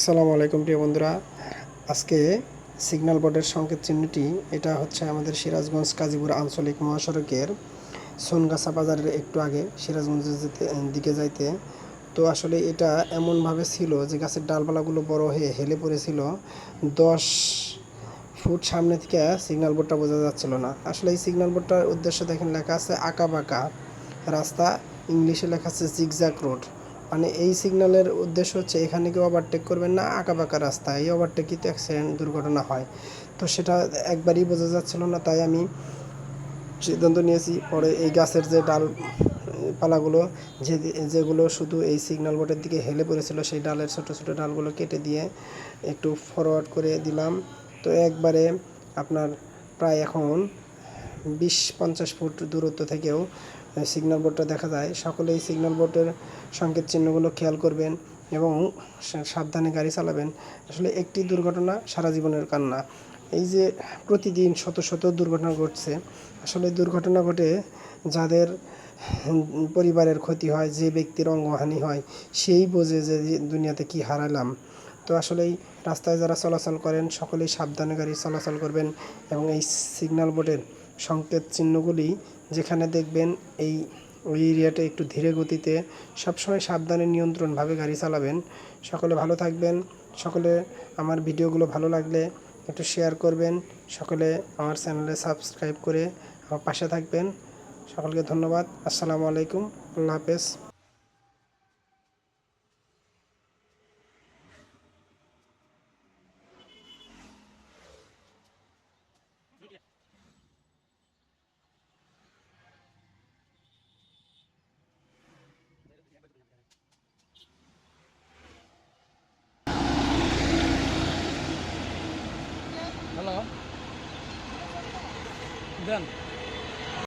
আসসালামু আলাইকুম, প্রিয় বন্ধুরা। আজকে সিগন্যাল বোর্ডের সংকেত চিহ্নটি, এটা হচ্ছে আমাদের সিরাজগঞ্জ কাজীপুর আঞ্চলিক মহাসড়কের সোনগাছা বাজারের একটু আগে সিরাজগঞ্জের যেতে দিকে যাইতে। তো আসলে এটা এমনভাবে ছিল যে গাছের ডালপালাগুলো বড় হয়ে হেলে পড়েছিল। দশ ফুট সামনে থেকে সিগন্যাল বোর্ডটা বোঝা যাচ্ছিল না। আসলে এই সিগন্যাল বোর্ডটার উদ্দেশ্য দেখেন, লেখা আছে আঁকা বাঁকা। রাস্তা ইংলিশে লেখা আছে জিগজ্যাক রোড মানে এই সিগন্যালের উদ্দেশ্য হচ্ছে এখানে কেউ ওভারটেক করবেন না আঁকা বাঁকা রাস্তা। এই ওভারটেকই তো অ্যাক্সিডেন্ট দুর্ঘটনা হয়। তো সেটা একবারই বোঝা যাচ্ছিল না, তাই আমি সিদ্ধান্ত নিয়েছি, পরে এই গাছের যে ডাল, পালাগুলো, যে যেগুলো শুধু এই সিগন্যাল বোর্ডের দিকে হেলে পড়েছিল, সেই ডালের ছোট ছোট ডালগুলো কেটে দিয়ে একটু ফরওয়ার্ড করে দিলাম। তো একবারে আপনার প্রায় এখন বিশ পঞ্চাশ ফুট দূরত্ব থেকেও সিগন্যাল বোর্ডটা দেখা যায়। সকলেই সিগন্যাল বোর্ডের সংকেত চিহ্নগুলো খেয়াল করবেন এবং সাবধানে গাড়ি চালাবেন। আসলে একটি দুর্ঘটনা সারা জীবনের কান্না। এই যে প্রতিদিন শত শত দুর্ঘটনা ঘটছে, আসলে দুর্ঘটনা ঘটে যাদের পরিবারের ক্ষতি হয়, যে ব্যক্তির অঙ্গহানি হয়, সেই বোঝে যে দুনিয়াতে কি হারালাম। তো আসলেই রাস্তায় যারা চলাচল করেন, সকলেই সাবধানে গাড়ি চলাচল করবেন এবং এই সিগন্যাল বোর্ডের সংকেত চিহ্নগুলি যেখানে দেখবেন এই ওই এরিয়াটা একটু ধীরে গতিতে সবসময় সাবধানে নিয়ন্ত্রণভাবে গাড়ি চালাবেন। সকলে ভালো থাকবেন। সকলে আমার ভিডিওগুলো ভালো লাগলে একটু শেয়ার করবেন। সকলে আমার চ্যানেলে সাবস্ক্রাইব করে আমার পাশে থাকবেন। সকলকে ধন্যবাদ। আসসালামু আলাইকুম। আল্লাহ হাফেজ। done.